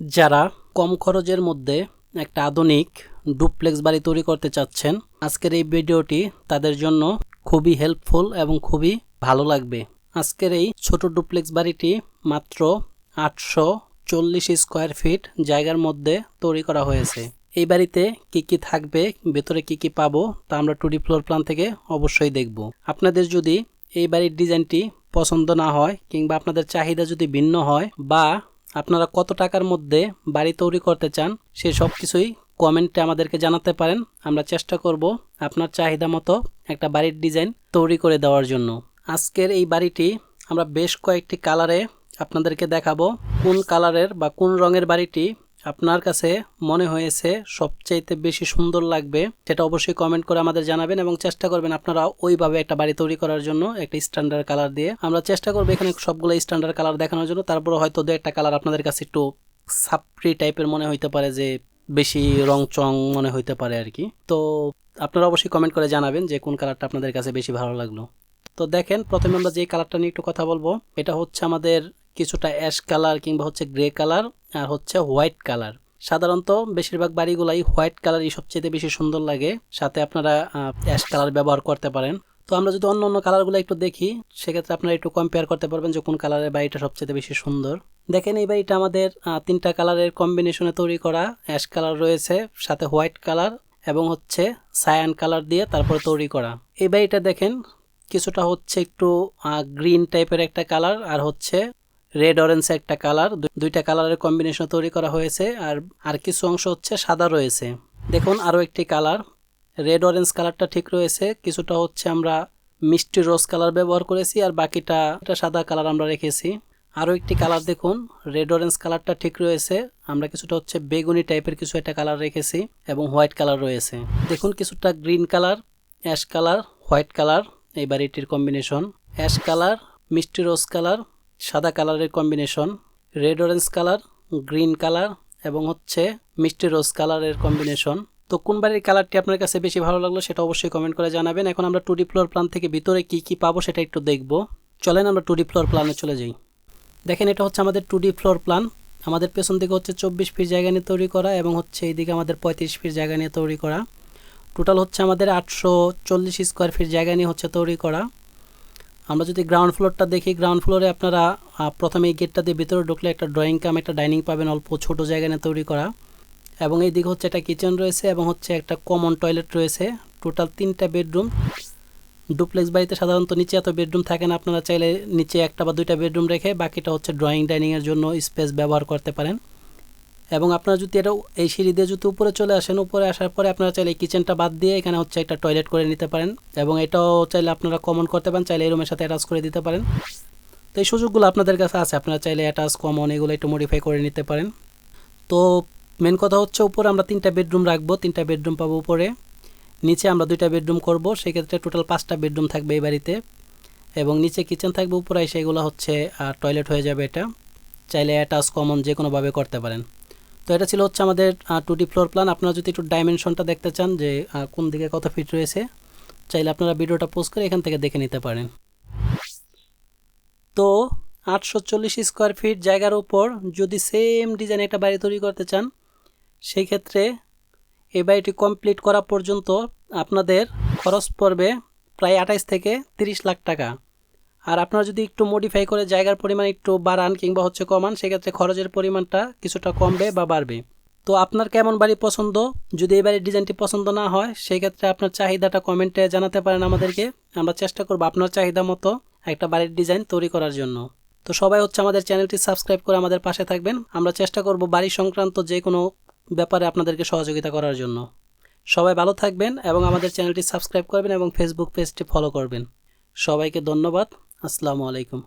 যারা কম খরচের মধ্যে একটা আধুনিক ডুপ্লেক্স বাড়ি তৈরি করতে চাচ্ছেন, আজকের এই ভিডিওটি তাদের জন্য খুবই হেল্পফুল এবং খুবই ভালো লাগবে। আজকের এই ছোট ডুপ্লেক্স বাড়িটি মাত্র আটশো চল্লিশ স্কোয়ার ফিট জায়গার মধ্যে তৈরি করা হয়েছে। এই বাড়িতে কি কি থাকবে, ভেতরে কি কি পাবো, তা আমরা টুডি ফ্লোর প্ল্যান থেকে অবশ্যই দেখব। আপনাদের যদি এই বাড়ির ডিজাইনটি পছন্দ না হয়, কিংবা আপনাদের চাহিদা যদি ভিন্ন হয়, বা আপনারা কত টাকার মধ্যে বাড়ি তৈরি করতে চান, সে সব কিছুই কমেন্টে আমাদেরকে জানাতে পারেন। আমরা চেষ্টা করব আপনার চাহিদা মতো একটা বাড়ির ডিজাইন তৈরি করে দেওয়ার জন্য। আজকের এই বাড়িটি আমরা বেশ কয়েকটি কালারে আপনাদেরকে দেখাবো। কোন কালারের বা কোন রঙের বাড়িটি আপনার কাছে মনে হয়েছে সবচাইতে বেশি সুন্দর লাগবে, সেটা অবশ্যই কমেন্ট করে আমাদের জানাবেন এবং চেষ্টা করবেন আপনারা ওইভাবে একটা বাড়ি তৈরি করার জন্য একটা স্ট্যান্ডার্ড কালার দিয়ে। আমরা চেষ্টা করব এখানে সবগুলো স্ট্যান্ডার্ড কালার দেখানোর জন্য, তারপরে হয়তো দু একটা কালার আপনাদের কাছে একটু সাপ্রি টাইপের মনে হইতে পারে যে বেশি রং চং মনে হইতে পারে আর কি। তো আপনারা অবশ্যই কমেন্ট করে জানাবেন যে কোন কালারটা আপনাদের কাছে বেশি ভালো লাগল। তো দেখেন, প্রথমে আমরা যে কালারটা নিয়ে একটু কথা বলব, এটা হচ্ছে আমাদের কিছুটা অ্যাশ কালার কিংবা হচ্ছে গ্রে কালার আর হচ্ছে হোয়াইট কালার। সাধারণত বেশিরভাগ বাড়িগুলাই হোয়াইট কালারই সবচেয়ে বেশি সুন্দর লাগে। সাথে আপনারা অ্যাশ কালার ব্যবহার করতে পারেন। তো আমরা যদি অন্য অন্য কালারগুলো একটু দেখি, সেক্ষেত্রে আপনারা একটু কম্পেয়ার করতে পারবেন যে কোন কালারের বাড়িটা সবচেয়ে বেশি সুন্দর। দেখেন এই বাড়িটা আমাদের তিনটা কালারের কম্বিনেশনে তৈরি করা অ্যাশ কালার রয়েছে, সাথে হোয়াইট কালার এবং হচ্ছে সায়ান কালার দিয়ে তারপরে তৈরি করা। এই বাড়িটা দেখেন, কিছুটা হচ্ছে একটু গ্রিন টাইপের একটা কালার আর হচ্ছে রেড, অরেঞ্জ একটা কালার দুইটা কালারের কম্বিনেশন তৈরি করা হয়েছে, আর আর কিছু অংশ হচ্ছে সাদা রয়েছে। দেখুন আরও একটি কালার, রেড, অরেঞ্জ কালারটা ঠিক রয়েছে, কিছুটা হচ্ছে আমরা মিষ্টি রোজ কালার ব্যবহার করেছি, আর বাকিটা একটা সাদা কালার আমরা রেখেছি। আরও একটি কালার দেখুন, রেড, অরেঞ্জ কালারটা ঠিক রয়েছে, আমরা কিছুটা হচ্ছে বেগুনি টাইপের কিছু একটা কালার রেখেছি, এবং হোয়াইট কালার রয়েছে। দেখুন কিছুটা green colour, ash colour, white colour, এই বাড়িটির কম্বিনেশন। অ্যাশ কালার, মিষ্টি রোজ কালার সাদা কালারের combination, red orange colour, green colour এবং হচ্ছে মিষ্টি রোজ কালারের কম্বিনেশন। তো কোন বাড়ির কালারটি আপনার কাছে বেশি ভালো লাগল সেটা অবশ্যই কমেন্ট করে জানাবেন। এখন আমরা টু ডি ফ্লোর প্ল্যান থেকে ভিতরে কি কি পাবো সেটা একটু দেখব। চলেন আমরা টু ডি ফ্লোর প্ল্যানে চলে যাই। দেখেন এটা হচ্ছে আমাদের টু ডি ফ্লোর প্ল্যান আমাদের পেছন দিকে হচ্ছে চব্বিশ ফিট জায়গা নিয়ে তৈরি করা এবং হচ্ছে এইদিকে আমাদের পঁয়ত্রিশ ফিট জায়গা নিয়ে তৈরি করা। টোটাল হচ্ছে আমাদের আটশো চল্লিশ স্কোয়ার ফিট জায়গা নিয়ে হচ্ছে তৈরি করা। আমরা যদি গ্রাউন্ড ফ্লোরটা দেখি গ্রাউন্ড ফ্লোরে আপনারা প্রথমে এই গেটটা দিয়ে ভিতরে ঢুকলে একটা ড্রয়িং কাম একটা ডাইনিং পাবেন অল্প ছোট জায়গা নিয়ে তৈরি করা। এবং এই দিকে হচ্ছে একটা কিচেন রয়েছে এবং হচ্ছে একটা কমন টয়লেট রয়েছে। টোটাল তিনটা বেডরুম ডুপ্লেক্স বাড়িতে সাধারণত নিচে এত বেডরুম থাকে না, আপনারা চাইলে নিচে একটা বা দুইটা বেডরুম রেখে বাকিটা হচ্ছে ড্রয়িং ডাইনিংয়ের জন্য স্পেস ব্যবহার করতে পারেন। এবং আপনারা যদি এটা এই সিঁড়ি দিয়ে যদি উপরে চলে আসেন, উপরে আসার পরে আপনারা চাইলে কিচেনটা বাদ দিয়ে এখানে হচ্ছে একটা টয়লেট করে নিতে পারেন এবং এটাও চাইলে আপনারা কমন করতে পারেন, চাইলে এই রুমের সাথে অ্যাটাচ করে দিতে পারেন। তো এই সুযোগগুলো আপনাদের কাছে আছে, আপনারা চাইলে অ্যাটাচ কমন এগুলো একটু মডিফাই করে নিতে পারেন। তো মেন কথা হচ্ছে উপরে আমরা তিনটা বেডরুম রাখব, তিনটা বেডরুম পাবো উপরে। নিচে আমরা দুইটা বেডরুম করব, সেক্ষেত্রে টোটাল পাঁচটা বেডরুম থাকবে এই বাড়িতে। এবং নিচে কিচেন থাকবে, উপরে সেগুলো হচ্ছে টয়লেট হয়ে যাবে এটা। চাইলে অ্যাটাচ কমন যে কোনোভাবে করতে পারেন। তো এটা ছিল হচ্ছে আমাদের টু ডি ফ্লোর প্ল্যান আপনারা যদি একটু ডাইমেনশনটা দেখতে চান যে কোন দিকে কত ফিট রয়েছে, চাইলে আপনারা ভিডিওটা পোস্ট করে এখান থেকে দেখে নিতে পারেন। তো আটশো চল্লিশ স্কোয়ার ফিট জায়গার উপর যদি সেম ডিজাইন একটা বাড়ি তৈরি করতে চান সেই ক্ষেত্রে এই বাড়িটি কমপ্লিট করা পর্যন্ত আপনাদের খরচ পড়বে প্রায় আঠাইশ থেকে তিরিশ লাখ টাকা। আর আপনারা যদি একটু মডিফাই করে জায়গার পরিমাণ একটু বাড়ান কিংবা হচ্ছে কমান, সেক্ষেত্রে খরচের পরিমাণটা কিছুটা কমবে বা বাড়বে। তো আপনার কেমন বাড়ি পছন্দ? যদি এই বাড়ির ডিজাইনটি পছন্দ না হয় সেই ক্ষেত্রে আপনার চাহিদাটা কমেন্টে জানাতে পারেন আমাদেরকে। আমরা চেষ্টা করব আপনার চাহিদা মতো একটা বাড়ির ডিজাইন তৈরি করার জন্য। তো সবাই হচ্ছে আমাদের চ্যানেলটি সাবস্ক্রাইব করে আমাদের পাশে থাকবেন। আমরা চেষ্টা করব বাড়ি সংক্রান্ত যে কোনো ব্যাপারে আপনাদেরকে সহযোগিতা করার জন্য। সবাই ভালো থাকবেন এবং আমাদের চ্যানেলটি সাবস্ক্রাইব করবেন এবং ফেসবুক পেজটি ফলো করবেন। সবাইকে ধন্যবাদ। আসসালামু আলাইকুম।